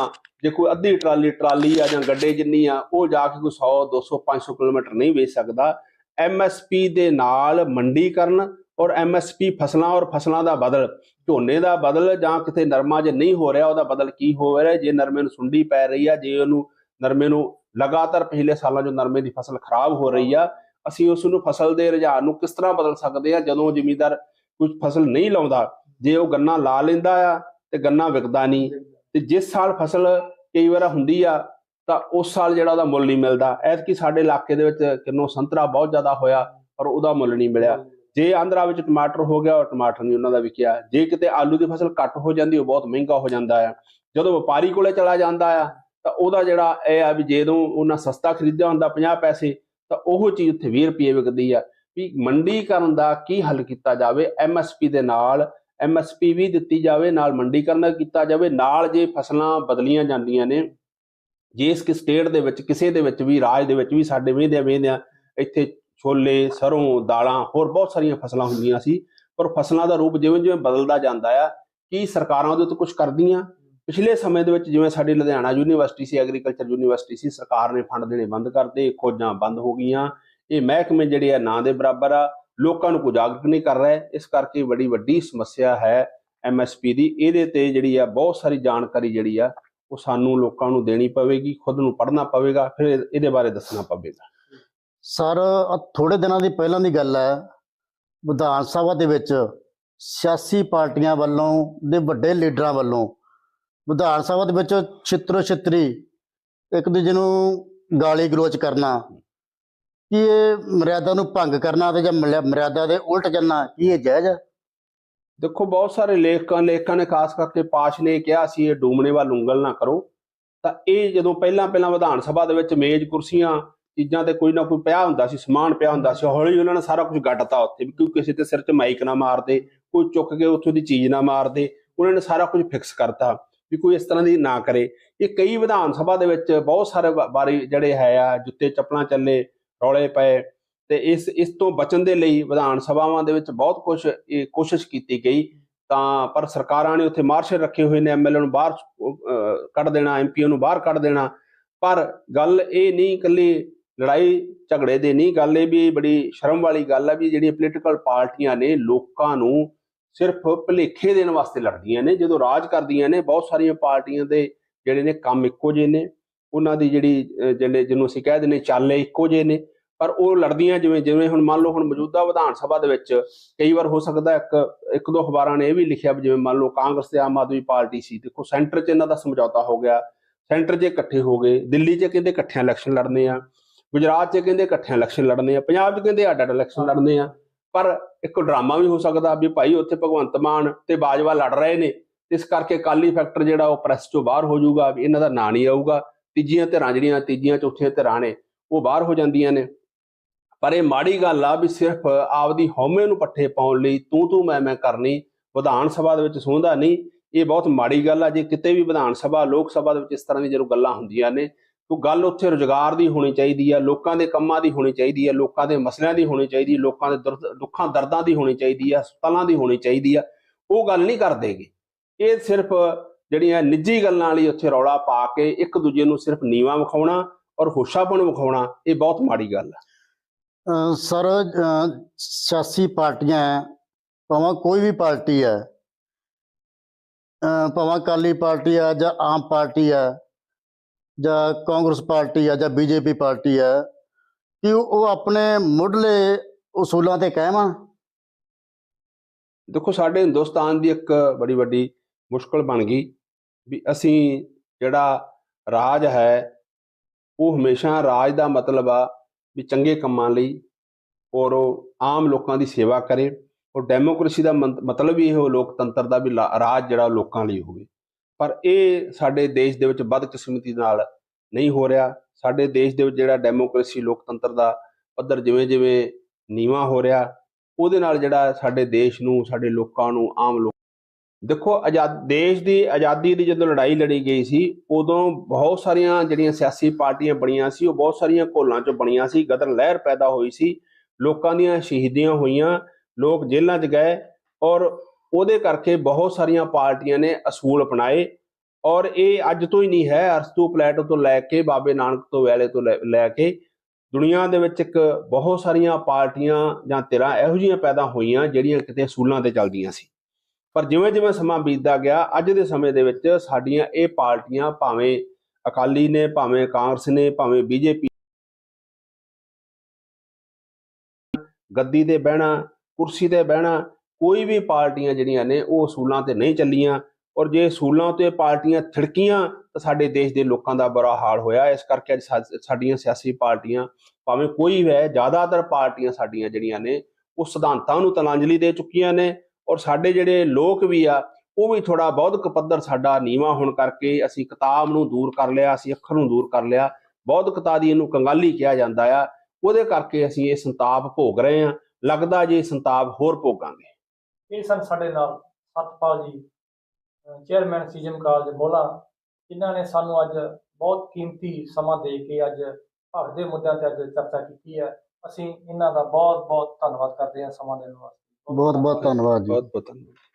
ਜੇ ਕੋਈ ਅੱਧੀ ਟਰਾਲੀ ਟਰਾਲੀ ਆ ਜਾਂ ਗੱਡੇ ਜਿੰਨੀ ਆ ਉਹ ਜਾ ਕੇ ਕੋਈ 100 200 500 ਕਿਲੋਮੀਟਰ ਨਹੀਂ ਵੇਚ ਸਕਦਾ। ਐਮਐਸਪੀ ਦੇ ਨਾਲ ਮੰਡੀਕਰਨ ਔਰ ਐਮਐਸਪੀ ਫਸਲਾਂ ਔਰ ਫਸਲਾਂ ਦਾ ਬਦਲ, ਝੋਨੇ ਦਾ ਬਦਲ ਜਾਂ ਕਿਤੇ ਨਰਮਾ ਜੇ ਨਹੀਂ ਹੋ ਰਿਹਾ, ਉਹਦਾ ਬਦਲ ਕੀ ਹੋ ਰਿਹਾ? ਜੇ ਨਰਮੇ ਨੂੰ ਸੁੰਡੀ ਪੈ ਰਹੀ ਆ, ਜੇ ਉਹਨੂੰ ਨਰਮੇ ਨੂੰ ਲਗਾਤਾਰ ਪਿਛਲੇ ਸਾਲਾਂ ਜੋ ਨਰਮੇ ਦੀ ਫਸਲ ਖਰਾਬ ਹੋ ਰਹੀ ਆ, ਅਸੀਂ ਉਸ ਨੂੰ ਫਸਲ ਦੇ ਰੁਝਾਨ ਨੂੰ ਕਿਸ ਤਰ੍ਹਾਂ ਬਦਲ ਸਕਦੇ ਆ? ਜਦੋਂ ਜ਼ਿਮੀਂਦਾਰ ਕੁਝ ਫਸਲ ਨਹੀਂ ਲਾਉਂਦਾ, ਜੇ ਉਹ ਗੰਨਾ ਲਾ ਲੈਂਦਾ ਆ ਤੇ ਗੰਨਾ ਵਿਕਦਾ ਨਹੀਂ, ਤੇ ਜਿਸ ਸਾਲ ਫਸਲ ਕਈ ਵਾਰ ਹੁੰਦੀ ਆ, ਤਾਂ ਉਸ ਸਾਲ ਜਿਹੜਾ ਉਹਦਾ ਮੁੱਲ ਨਹੀਂ ਮਿਲਦਾ। ਐਤਕੀ ਸਾਡੇ ਇਲਾਕੇ ਦੇ ਵਿੱਚ ਕਿੰਨੋ ਸੰਤਰਾ ਬਹੁਤ ਜ਼ਿਆਦਾ ਹੋਇਆ, ਪਰ ਉਹਦਾ ਮੁੱਲ ਨਹੀਂ ਮਿਲਿਆ। ਜੇ ਆਂਧਰਾ ਵਿੱਚ ਟਮਾਟਰ ਹੋ ਗਿਆ ਉਹ ਟਮਾਟਰ ਨਹੀਂ ਉਹਨਾਂ ਦਾ ਵਿਕਿਆ, ਜੇ ਕਿਤੇ ਆਲੂ ਦੀ ਫਸਲ ਘੱਟ ਹੋ ਜਾਂਦੀ, ਉਹ ਬਹੁਤ ਮਹਿੰਗਾ ਹੋ ਜਾਂਦਾ ਆ। ਜਦੋਂ ਵਪਾਰੀ ਕੋਲੇ ਚਲਾ ਜਾਂਦਾ ਆ, ਤਾਂ ਉਹਦਾ ਜਿਹੜਾ ਇਹ ਆ ਵੀ ਜਦੋਂ ਉਹਨਾਂ ਸਸਤਾ ਖਰੀਦਿਆ ਹੁੰਦਾ 50 ਪੈਸੇ, ਤਾਂ ਉਹ ਚੀਜ਼ ਉੱਥੇ 20 ਰੁਪਏ ਵਿਕਦੀ ਆ। ਵੀ ਮੰਡੀਕਰਨ ਦਾ ਕੀ ਹੱਲ ਕੀਤਾ ਜਾਵੇ? ਐਮਐਸਪੀ ਦੇ ਨਾਲ ਐਮਐਸਪੀ ਵੀ ਦਿੱਤੀ ਜਾਵੇ, ਨਾਲ ਮੰਡੀਕਰਨ ਦਾ ਕੀਤਾ ਜਾਵੇ। ਨਾਲ ਜੇ ਫਸਲਾਂ ਬਦਲੀਆਂ ਜਾਂਦੀਆਂ ਨੇ, ਜੇ ਇਸ ਕਿ ਸਟੇਟ ਦੇ ਵਿੱਚ, ਕਿਸੇ ਦੇ ਵਿੱਚ ਵੀ, ਰਾਜ ਦੇ ਵਿੱਚ ਵੀ ਸਾਡੇ ਵੇਂਦਿਆਂ ਵੇਂਦਿਆਂ ਇੱਥੇ ਛੋਲੇ ਸਰੋਂ ਦਾਲਾਂ, ਹੋਰ ਬਹੁਤ ਸਾਰੀਆਂ ਫਸਲਾਂ ਹੁੰਦੀਆਂ ਸੀ। ਪਰ ਫਸਲਾਂ ਦਾ ਰੂਪ ਜਿਵੇਂ ਜਿਵੇਂ ਬਦਲਦਾ ਜਾਂਦਾ ਆ, ਕੀ ਸਰਕਾਰਾਂ ਉਹਦੇ ਉੱਤੇ ਕੁਝ ਕਰਦੀਆਂ? ਪਿਛਲੇ ਸਮੇਂ ਦੇ ਵਿੱਚ ਜਿਵੇਂ ਸਾਡੀ ਲੁਧਿਆਣਾ ਯੂਨੀਵਰਸਿਟੀ ਸੀ, ਐਗਰੀਕਲਚਰ ਯੂਨੀਵਰਸਿਟੀ ਸੀ, ਸਰਕਾਰ ਨੇ ਫੰਡ ਦੇਣੇ ਬੰਦ ਕਰਤੇ ਖੋਜਾਂ ਬੰਦ ਹੋ ਗਈਆਂ। ਇਹ ਮਹਿਕਮੇ ਜਿਹੜੇ ਆ ਨਾਂ ਦੇ ਬਰਾਬਰ ਆ, ਲੋਕਾਂ ਨੂੰ ਕੋਈ ਜਾਗਰੂਕ ਨਹੀਂ ਕਰ ਰਹੇ। ਇਸ ਕਰਕੇ ਬੜੀ ਵੱਡੀ ਸਮੱਸਿਆ ਹੈ ਐਮਐਸਪੀ ਦੀ। ਇਹਦੇ ਤੇ ਜਿਹੜੀ ਆ ਬਹੁਤ ਸਾਰੀ ਜਾਣਕਾਰੀ ਜਿਹੜੀ ਆ, ਉਹ ਸਾਨੂੰ ਲੋਕਾਂ ਨੂੰ ਦੇਣੀ ਪਵੇਗੀ, ਖੁਦ ਨੂੰ ਪੜ੍ਹਨਾ ਪਵੇਗਾ, ਫਿਰ ਇਹਦੇ ਬਾਰੇ ਦੱਸਣਾ ਪਵੇਗਾ। ਸਰ, ਆਹ ਥੋੜੇ ਦਿਨਾਂ ਦੀ ਪਹਿਲਾਂ ਦੀ ਗੱਲ ਹੈ। ਵਿਧਾਨ ਸਭਾ ਦੇ ਵਿੱਚ ਸਿਆਸੀ ਪਾਰਟੀਆਂ ਵੱਲੋਂ ਦੇ ਵੱਡੇ ਲੀਡਰਾਂ ਵੱਲੋਂ ਵਿਧਾਨ ਸਭਾ ਦੇ ਵਿੱਚ ਛਿੱਤਰੋ ਛਿੱਤਰੀ ਇੱਕ ਦੂਜੇ ਨੂੰ ਗਾਲੀ ਗਲੋਚ ਕਰਨਾ, ਕੀ ਇਹ ਮਰਿਆਦਾ ਨੂੰ ਭੰਗ ਕਰਨਾ ਤੇ ਜਾਂ ਮਰਿਆ- ਮਰਿਆਦਾ ਦੇ ਉਲਟ ਚੱਲਣਾ ਕੀ ਇਹ ਜਾਇਜ਼ ਹੈ? ਦੇਖੋ, ਬਹੁਤ ਸਾਰੇ ਲੇਖਕਾਂ ਲੇਖਕਾਂ ਨੇ ਖਾਸ ਕਰਕੇ ਪਾਸ਼ ਨੇ ਕਿਹਾ ਸੀ ਇਹ ਡੂਮਣੇ ਵੱਲ ਉਂਗਲ ਨਾ ਕਰੋ। ਤਾਂ ਇਹ ਜਦੋਂ ਪਹਿਲਾਂ ਪਹਿਲਾਂ ਵਿਧਾਨ ਸਭਾ ਦੇ ਵਿੱਚ ਮੇਜ਼ ਕੁਰਸੀਆਂ ਚੀਜ਼ਾਂ ਤੇ ਕੋਈ ਨਾ ਕੋਈ ਪਿਆ ਹੁੰਦਾ ਸੀ ਸਮਾਨ ਪਿਆ ਹੁੰਦਾ ਸੀ ਹੌਲੀ ਉਹਨਾਂ ਨੇ ਸਾਰਾ ਕੁਝ ਗੱਡਤਾ ਉੱਥੇ ਵੀ ਕੋਈ ਕਿਸੇ ਤੇ ਸਿਰ 'ਚ ਮਾਈਕ ਨਾ ਮਾਰਦੇ ਕੋਈ ਚੁੱਕ ਕੇ ਉੱਥੋਂ ਦੀ ਚੀਜ਼ ਨਾ ਮਾਰਦੇ ਉਹਨਾਂ ਨੇ ਸਾਰਾ ਕੁਝ ਫਿਕਸ ਕਰਤਾ ਵੀ ਕੋਈ ਇਸ ਤਰ੍ਹਾਂ ਦੀ ਨਾ ਕਰੇ। ਇਹ ਕਈ ਵਿਧਾਨ ਸਭਾ ਦੇ ਵਿੱਚ ਬਹੁਤ ਸਾਰੇ ਬਾਰੇ ਜਿਹੜੇ ਹੈ ਆ ਜੁੱਤੇ ਚੱਪਲਾਂ ਚੱਲੇ ਰੌਲੇ ਪਏ ਤੇ ਇਸ ਇਸ ਤੋਂ ਬਚਣ ਦੇ ਲਈ ਵਿਧਾਨ ਸਭਾਵਾਂ ਦੇ ਵਿੱਚ ਬਹੁਤ ਕੁਝ ਇਹ ਕੋਸ਼ਿਸ਼ ਕੀਤੀ ਗਈ। ਤਾਂ ਪਰ ਸਰਕਾਰਾਂ ਨੇ ਉੱਥੇ ਮਾਰਸ਼ਲ ਰੱਖੇ ਹੋਏ ਨੇ ਐਮਐਲਏ ਨੂੰ ਬਾਹਰ ਅਹ, ਕੱਢ ਦੇਣਾ ਐਮਪੀਓ ਨੂੰ ਬਾਹਰ ਕੱਢ ਦੇਣਾ। ਪਰ ਗੱਲ ਇਹ ਨਹੀਂ ਇਕੱਲੀ ਲੜਾਈ ਝਗੜੇ ਦੇ ਨਹੀਂ, ਗੱਲ ਇਹ ਵੀ ਬੜੀ ਸ਼ਰਮ ਵਾਲੀ ਗੱਲ ਆ ਵੀ ਜਿਹੜੀਆਂ ਪੋਲੀਟੀਕਲ ਪਾਰਟੀਆਂ ਨੇ ਲੋਕਾਂ ਨੂੰ ਸਿਰਫ ਭੁਲੇਖੇ ਦੇਣ ਵਾਸਤੇ ਲੜਦੀਆਂ ਨੇ, ਜਦੋਂ ਰਾਜ ਕਰਦੀਆਂ ਨੇ, ਬਹੁਤ ਸਾਰੀਆਂ ਪਾਰਟੀਆਂ ਦੇ ਜਿਹੜੇ ਨੇ ਕੰਮ ਇੱਕੋ ਜਿਹੇ ਨੇ, ਉਹਨਾਂ ਦੀ ਜਿਹੜੀ ਜਿਹੜੇ ਜਿਹਨੂੰ ਅਸੀਂ ਕਹਿ ਦਿੰਦੇ ਚਾਲੇ ਇੱਕੋ ਜਿਹੇ ਨੇ, ਪਰ ਉਹ ਲੜਦੀਆਂ ਜਿਵੇਂ ਜਿਵੇਂ ਹੁਣ ਮੰਨ ਲਓ ਹੁਣ ਮੌਜੂਦਾ ਵਿਧਾਨ ਸਭਾ ਦੇ ਵਿੱਚ ਕਈ ਵਾਰ ਹੋ ਸਕਦਾ ਇੱਕ ਇੱਕ ਦੋ ਅਖਬਾਰਾਂ ਨੇ ਇਹ ਵੀ ਲਿਖਿਆ ਵੀ ਜਿਵੇਂ ਮੰਨ ਲਓ ਕਾਂਗਰਸ ਤੇ ਆਮ ਆਦਮੀ ਪਾਰਟੀ ਸੀ, ਦੇਖੋ ਸੈਂਟਰ 'ਚ ਇਹਨਾਂ ਦਾ ਸਮਝੌਤਾ ਹੋ ਗਿਆ, ਸੈਂਟਰ 'ਚ ਇਕੱਠੇ ਹੋ ਗਏ, ਦਿੱਲੀ 'ਚ ਕਹਿੰਦੇ ਇਕੱਠਿਆਂ ਇਲੈਕਸ਼ਨ ਲੜਨੇ ਆ ਗੁਜਰਾਤ 'ਚ ਕਹਿੰਦੇ ਇਕੱਠੇ ਇਲੈਕਸ਼ਨ ਲੜਨੇ ਆ, ਪੰਜਾਬ 'ਚ ਕਹਿੰਦੇ ਅੱਡ ਅੱਡ ਇਲੈਕਸ਼ਨ ਲੜਨੇ ਆ। ਪਰ ਇੱਕ ਡਰਾਮਾ ਵੀ ਹੋ ਸਕਦਾ ਵੀ ਭਾਈ ਉੱਥੇ ਭਗਵੰਤ ਮਾਨ ਤੇ ਬਾਜਵਾ ਲੜ ਰਹੇ ਨੇ, ਇਸ ਕਰਕੇ ਕਾਲੀ ਫੈਕਟਰ ਜਿਹੜਾ ਉਹ ਪ੍ਰੈਸ 'ਚੋਂ ਬਾਹਰ ਹੋ ਜਾਊਗਾ, ਵੀ ਇਹਨਾਂ ਦਾ ਨਾਂ ਨਹੀਂ ਆਊਗਾ। ਤੀਜੀਆਂ ਧਿਰਾਂ ਜਿਹੜੀਆਂ, ਤੀਜੀਆਂ ਚੌਥੀਆਂ ਧਿਰਾਂ ਨੇ, ਉਹ ਬਾਹਰ ਹੋ ਜਾਂਦੀਆਂ ਨੇ। ਪਰ ਇਹ ਮਾੜੀ ਗੱਲ ਆ ਵੀ ਸਿਰਫ ਆਪਦੀ ਹਉਮੈ ਨੂੰ ਪੱਠੇ ਪਾਉਣ ਲਈ ਤੂੰ ਤੂੰ ਮੈਂ ਮੈਂ ਕਰਨੀ, ਵਿਧਾਨ ਸਭਾ ਦੇ ਵਿੱਚ ਸੌਂਦਾ ਨਹੀਂ। ਇਹ ਬਹੁਤ ਮਾੜੀ ਗੱਲ ਆ, ਜੇ ਕਿਤੇ ਵੀ ਵਿਧਾਨ ਸਭਾ, ਲੋਕ ਸਭਾ ਦੇ ਵਿੱਚ ਇਸ ਤਰ੍ਹਾਂ ਦੀ ਜਦੋਂ ਗੱਲਾਂ ਹੁੰਦੀਆਂ ਨੇ ਤਾਂ ਗੱਲ ਉੱਥੇ ਰੁਜ਼ਗਾਰ ਦੀ ਹੋਣੀ ਚਾਹੀਦੀ ਆ ਲੋਕਾਂ ਦੇ ਕੰਮਾਂ ਦੀ ਹੋਣੀ ਚਾਹੀਦੀ ਆ ਲੋਕਾਂ ਦੇ ਮਸਲਿਆਂ ਦੀ ਹੋਣੀ ਚਾਹੀਦੀ ਲੋਕਾਂ ਦੇ ਦੁਰਦ- ਦੁੱਖਾਂ ਦਰਦਾਂ ਦੀ ਹੋਣੀ ਚਾਹੀਦੀ ਆ ਹਸਪਤਾਲਾਂ ਦੀ ਹੋਣੀ ਚਾਹੀਦੀ ਆ ਉਹ ਗੱਲ ਨਹੀਂ ਕਰਦੇਗੇ ਇਹ ਸਿਰਫ ਜਿਹੜੀਆਂ ਨਿੱਜੀ ਗੱਲਾਂ ਵਾਲੀ ਉੱਥੇ ਰੌਲਾ ਪਾ ਕੇ ਇੱਕ ਦੂਜੇ ਨੂੰ ਸਿਰਫ ਨੀਵਾ ਵਿਖਾਉਣਾ ਔਰ ਹੋਸ਼ਾਪਣ ਵਿਖਾਉਣਾ ਇਹ ਬਹੁਤ ਮਾੜੀ ਗੱਲ ਆ। ਸਰ ਸਿਆਸੀ ਪਾਰਟੀਆਂ ਹੈ, ਭਾਵੇਂ ਕੋਈ ਵੀ ਪਾਰਟੀ ਹੈ ਭਾਵੇਂ ਅਕਾਲੀ ਪਾਰਟੀ ਹੈ ਜਾਂ ਆਮ ਪਾਰਟੀ ਹੈ ਜਾਂ ਕਾਂਗਰਸ ਪਾਰਟੀ ਆ ਜਾਂ ਬੀਜੇਪੀ ਪਾਰਟੀ ਆ, ਕਿ ਉਹ ਆਪਣੇ ਮੁੱਢਲੇ ਉਸੂਲਾਂ ਤੇ ਕਾਇਮ ਆ? ਦੇਖੋ, ਸਾਡੇ ਹਿੰਦੁਸਤਾਨ ਦੀ ਇੱਕ ਬੜੀ ਵੱਡੀ ਮੁਸ਼ਕਲ ਬਣ ਗਈ ਵੀ ਅਸੀਂ ਜਿਹੜਾ ਰਾਜ ਹੈ, ਉਹ ਹਮੇਸ਼ਾ ਰਾਜ ਦਾ ਮਤਲਬ ਆ ਵੀ ਚੰਗੇ ਕੰਮਾਂ ਲਈ ਔਰ ਉਹ ਆਮ ਲੋਕਾਂ ਦੀ ਸੇਵਾ ਕਰੇ। ਔਰ ਡੈਮੋਕ੍ਰੇਸੀ ਦਾ ਮੰਤ- ਮਤਲਬ ਹੀ ਇਹੋ ਲੋਕਤੰਤਰ ਦਾ ਵੀ ਲਾ- ਰਾਜ ਜਿਹੜਾ ਲੋਕਾਂ ਲਈ ਹੋਵੇ। ਪਰ ਇਹ ਸਾਡੇ ਦੇਸ਼ ਦੇ ਵਿੱਚ ਬਦਕਿਸਮਤੀ ਨਾਲ ਨਹੀਂ ਹੋ ਰਿਹਾ। ਸਾਡੇ ਦੇਸ਼ ਦੇ ਵਿੱਚ ਜਿਹੜਾ ਡੈਮੋਕ੍ਰੇਸੀ, ਲੋਕਤੰਤਰ ਦਾ ਪੱਧਰ ਜਿਵੇਂ ਜਿਵੇਂ ਨੀਵਾ ਹੋ ਰਿਹਾ, ਉਹਦੇ ਨਾਲ ਜਿਹੜਾ ਸਾਡੇ ਦੇਸ਼ ਨੂੰ, ਸਾਡੇ ਲੋਕਾਂ ਨੂੰ, ਆਮ ਲੋਕ ਦੇਖੋ, ਆਜ਼ਾਦ, ਦੇਸ਼ ਦੀ ਆਜ਼ਾਦੀ ਦੀ ਜਦੋਂ ਲੜਾਈ ਲੜੀ ਗਈ ਸੀ, ਉਦੋਂ ਬਹੁਤ ਸਾਰੀਆਂ ਜਿਹੜੀਆਂ ਸਿਆਸੀ ਪਾਰਟੀਆਂ ਬਣੀਆਂ ਸੀ, ਉਹ ਬਹੁਤ ਸਾਰੀਆਂ ਘੋਲਾਂ ਚੋਂ ਬਣੀਆਂ ਸੀ, ਗਦਰ ਲਹਿਰ ਪੈਦਾ ਹੋਈ ਸੀ। ਲੋਕਾਂ ਦੀਆਂ ਸ਼ਹੀਦੀਆਂ ਹੋਈਆਂ, ਲੋਕ ਜੇਲ੍ਹਾਂ 'ਚ ਗਏ ਔਰ ਉਹਦੇ ਕਰਕੇ ਬਹੁਤ ਸਾਰੀਆਂ ਪਾਰਟੀਆਂ ਨੇ ਅਸੂਲ ਅਪਣਾਏ ਔਰ ਇਹ ਅੱਜ ਤੋਂ ਹੀ ਨਹੀਂ ਹੈ ਅਰਸਤੂ ਪਲੇਟੋ ਤੋਂ ਲੈ ਕੇ ਬਾਬੇ ਨਾਨਕ ਤੋਂ ਵੇਲੇ ਤੋਂ ਲੈ- ਲੈ ਕੇ ਦੁਨੀਆ ਦੇ ਵਿੱਚ ਇੱਕ ਬਹੁਤ ਸਾਰੀਆਂ ਪਾਰਟੀਆਂ ਜਾਂ ਧਿਰਾਂ ਇਹੋ ਜਿਹੀਆਂ ਪੈਦਾ ਹੋਈਆਂ ਜਿਹੜੀਆਂ ਕਿਤੇ ਅਸੂਲਾਂ ਤੇ ਚੱਲਦੀਆਂ ਸੀ। ਪਰ ਜਿਵੇਂ ਜਿਵੇਂ ਸਮਾਂ ਬੀਤਦਾ ਗਿਆ, ਅੱਜ ਦੇ ਸਮੇਂ ਦੇ ਵਿੱਚ ਸਾਡੀਆਂ ਇਹ ਪਾਰਟੀਆਂ ਭਾਵੇਂ ਅਕਾਲੀ ਨੇ, ਭਾਵੇਂ ਕਾਂਗਰਸ ਨੇ, ਭਾਵੇਂ ਬੀਜੇਪੀ ਗੱਦੀ ਤੇ ਬਹਿਣਾ, ਕੁਰਸੀ ਤੇ ਬਹਿਣਾ ਕੋਈ ਵੀ ਪਾਰਟੀਆਂ ਜਿਹੜੀਆਂ ਨੇ, ਉਹ ਅਸੂਲਾਂ ਤੇ ਨਹੀਂ ਚੱਲੀਆਂ। ਔਰ ਜੇ ਅਸੂਲਾਂ ਤੇ ਪਾਰਟੀਆਂ ਥਿੜਕੀਆਂ, ਤਾਂ ਸਾਡੇ ਦੇਸ਼ ਦੇ ਲੋਕਾਂ ਦਾ ਬੁਰਾ ਹਾਲ ਹੋਇਆ। ਇਸ ਕਰਕੇ ਅੱਜ ਸਾ- ਸਾਡੀਆਂ ਸਿਆਸੀ ਪਾਰਟੀਆਂ, ਭਾਵੇਂ ਕੋਈ ਵੀ ਹੈ, ਜ਼ਿਆਦਾਤਰ ਪਾਰਟੀਆਂ ਸਾਡੀਆਂ ਜਿਹੜੀਆਂ ਨੇ, ਉਹ ਸਿਧਾਂਤਾਂ ਨੂੰ ਤਲਾਂਜਲੀ ਦੇ ਚੁੱਕੀਆਂ ਨੇ। ਔਰ ਸਾਡੇ ਜਿਹੜੇ ਲੋਕ ਵੀ ਆ, ਉਹ ਵੀ ਥੋੜਾ ਬੌਧਿਕ ਪੱਧਰ ਸਾਡਾ ਨੀਵਾ ਹੋਣ ਕਰਕੇ ਅਸੀਂ ਕਿਤਾਬ ਨੂੰ ਦੂਰ ਕਰ ਲਿਆ, ਅਸੀਂ ਅੱਖਰ ਨੂੰ ਦੂਰ ਕਰ ਲਿਆ। ਬੌਧਿਕਤਾ ਦੀ ਇਹਨੂੰ ਕੰਗਾਲੀ ਕਿਹਾ ਜਾਂਦਾ ਆ। ਉਹਦੇ ਕਰਕੇ ਅਸੀਂ ਇਹ ਸੰਤਾਪ ਭੋਗ ਰਹੇ ਹਾਂ। ਲੱਗਦਾ ਜੇ ਇਹ ਸੰਤਾਪ ਹੋਰ ਭੋਗਾਂਗੇ। ਇਹ ਸਨ ਸਾਡੇ ਨਾਲ ਸਤਪਾਲ ਜੀ ਚੇਅਰਮੈਨ ਸੀਜਮ ਕਾਲਜ ਮੋਲਾ ਜਿਨ੍ਹਾਂ ਨੇ ਸਾਨੂੰ ਅੱਜ ਬਹੁਤ ਕੀਮਤੀ ਸਮਾਂ ਦੇ ਕੇ ਅੱਜ ਭਾਰਤ ਦੇ ਮੁੱਦਿਆਂ ਤੇ ਅੱਜ ਚਰਚਾ ਕੀਤੀ ਹੈ। ਅਸੀਂ ਇਹਨਾਂ ਦਾ ਬਹੁਤ ਬਹੁਤ ਧੰਨਵਾਦ ਕਰਦੇ ਹਾਂ ਸਮਾਂ ਦੇਣ ਵਾਸਤੇ। ਬਹੁਤ ਬਹੁਤ ਧੰਨਵਾਦ ਜੀ। ਬਹੁਤ ਬਹੁਤ ਧੰਨਵਾਦ।